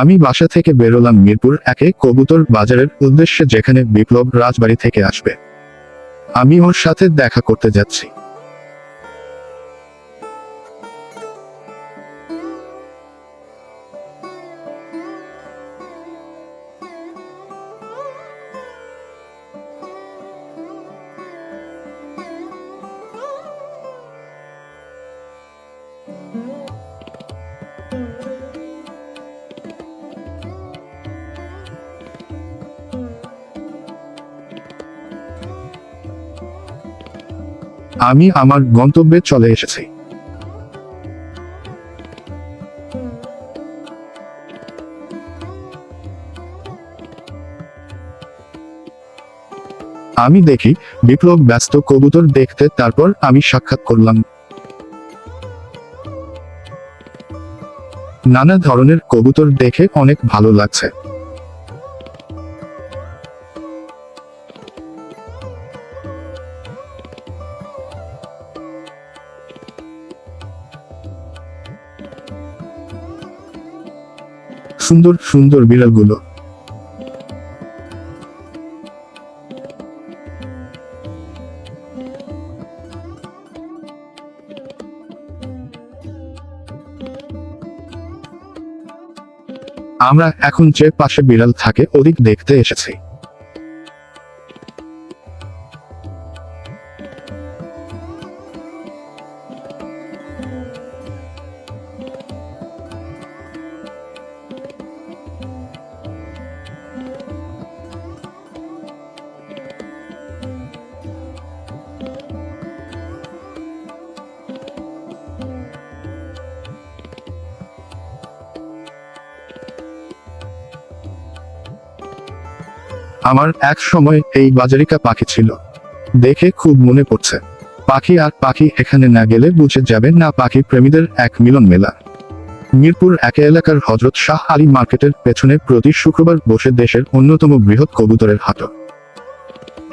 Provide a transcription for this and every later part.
আমি বাসা থেকে বেরোলাম মিরপুর একে কবুতর বাজারের উদ্দেশ্যে যেখানে বিপ্লব রাজবাড়ি থেকে আসবে। আমি ওর সাথে দেখা করতে যাচ্ছি। আমি আমার গন্তব্যে চলে এসেছি। আমি দেখি বিপ্লব ব্যস্ত কবুতর দেখতে, তারপর আমি সাক্ষাৎ করলাম। নানা ধরনের কবুতর দেখে অনেক ভালো লাগছে। সুন্দর সুন্দর বিড়ালগুলো। আমরা এখন যে পাশে বিড়াল থাকে ওদিক দেখতে এসেছি। আমার এক সময় এই বাজারিকা পাখি ছিল। দেখে খুব মনে পড়ছে। পাখি আর পাখি এখানে না গেলে বুঝে যাবেন না পাখি প্রেমীদের এক মিলন মেলা। মিরপুর একে এলাকার হজরত শাহ আলী মার্কেটের পেছনে প্রতি শুক্রবার বসে দেশের অন্যতম বৃহৎ কবুতরের হাট।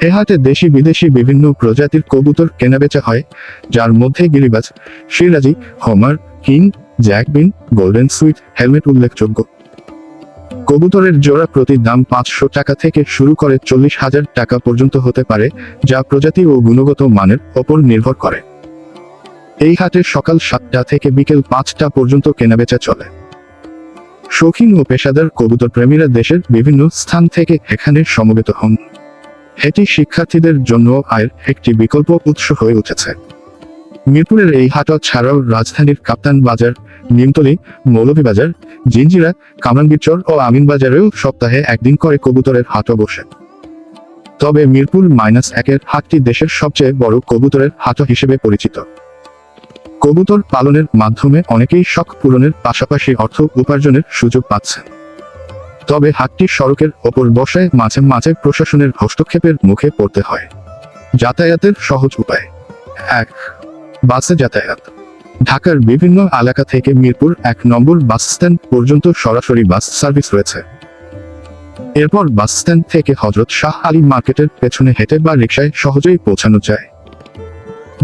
এ হাটে দেশি বিদেশি বিভিন্ন প্রজাতির কবুতর কেনাবেচা হয়, যার মধ্যে গিরিবাজ সিরাজি homer, king, Jacobin, golden sweet, helmet উল্লেখযোগ্য। কবুতরের জোড়া প্রতি দাম পাঁচশো টাকা থেকে শুরু করে চল্লিশ হাজার টাকা পর্যন্ত হতে পারে, যা প্রজাতি ও গুণগত মানের ওপর নির্ভর করে। এই হাটে সকাল সাতটা থেকে বিকেল পাঁচটা পর্যন্ত কেনাবেচা চলে। শৌখিন ও পেশাদার কবুতর প্রেমীরা দেশের বিভিন্ন স্থান থেকে এখানে সমবেত হন। এটি শিক্ষার্থীদের জন্য আয়ের একটি বিকল্প উৎস হয়ে উঠেছে। মিরপুরের এই হাট ছাড়াও রাজধানীর কাপ্তান বাজার, নিমতলি, মৌলভীবাজার, জিঞ্জিরা কামরাঙ্গীরচর ও আমিনবাজারেও সপ্তাহে একদিন করে কবুতরের হাটও বসে। তবে মিরপুর মাইনাস একের হাটটি দেশের সবচেয়ে বড় কবুতরের হাট হিসেবে পরিচিত। কবুতর পালনের মাধ্যমে অনেকেই শখ পূরণের পাশাপাশি অর্থ উপার্জনের সুযোগ পাচ্ছেন তবে হাটটি সড়কের ওপর বসায় মাঝে মাঝে প্রশাসনের হস্তক্ষেপের মুখে পড়তে হয়। যাতায়াতের সহজ উপায়। এক বাসে যাতায়াত। ঢাকার বিভিন্ন এলাকা থেকে মিরপুর এক নম্বর বাস স্ট্যান্ড পর্যন্ত সরাসরি বাস সার্ভিস রয়েছে। এরপর বাস স্ট্যান্ড থেকে হজরত শাহ আলী মার্কেটের পেছনে হেঁটে বা রিক্সায় সহজেই পৌঁছানো যায়।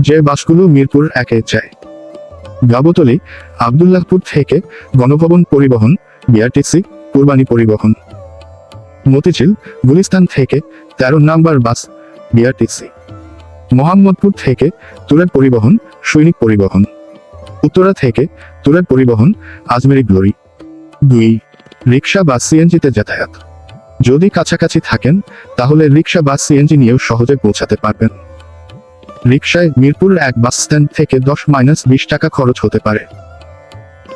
যে বাসগুলো মিরপুর একে যায় গাবতলি, আবদুল্লাহপুর থেকে গণভবন পরিবহন, বিআরটিসি, কুরবানি পরিবহন। মতিঝিল, গুলিস্তান থেকে তেরো নাম্বার বাস, বিআরটিসি। মোহাম্মদপুর থেকে তুরের পরিবহন, সৈনিক পরিবহন। উত্তরা থেকে তুরের পরিবহন, আজমেরি গ্লোরি। দুই রিক্সা বা সিএনজিতে যাতায়াত। যদি কাছাকাছি থাকেন, তাহলে রিক্সা বা সিএনজি নিয়েও সহজে পৌঁছাতে পারবেন। রিক্সায় মিরপুর এক বাস স্ট্যান্ড থেকে দশ মাইনাস বিশ টাকা খরচ হতে পারে।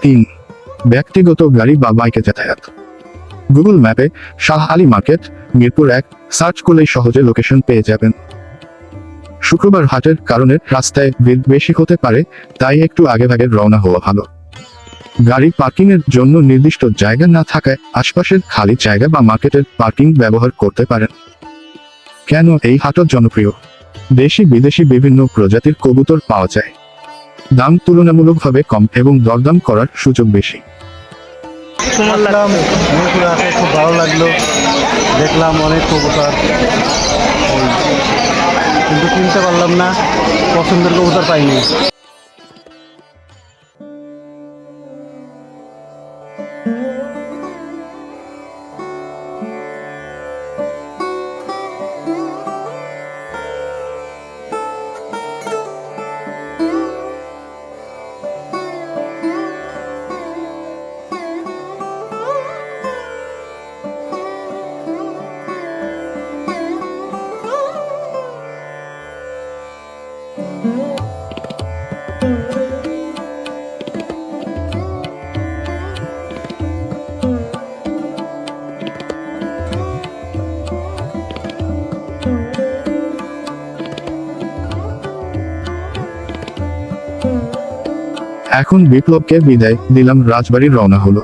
তিন, ব্যক্তিগত গাড়ি বা বাইকে যাতায়াত। গুগল ম্যাপে শাহ আলী মার্কেট, মিরপুর এক। সার্চ করলেই সহজে লোকেশন পেয়ে যাবেন। শুক্রবার হাটের কারণে রাস্তায় ভিড় বেশি হতে পারে, তাই একটু আগে ভাগে রওনা হওয়া ভালো। গাড়ি পার্কিং এর জন্য নির্দিষ্ট জায়গা না থাকায় আশপাশের খালি জায়গা বা মার্কেটের পার্কিং ব্যবহার করতে পারেন। কেন এই হাটও জনপ্রিয়? দেশি বিদেশি বিভিন্ন প্রজাতির কবুতর পাওয়া যায়। দাম তুলনামূলকভাবে কম এবং দরদাম করার সুযোগ বেশি। খুব ভালো লাগল। দেখলাম অনেক কবুতর। কিনতে পারলাম না পছন্দের কবুতর পাইনি। এখন বিপ্লবকে বিদায় দিলাম রাজবাড়ির রওনা হলো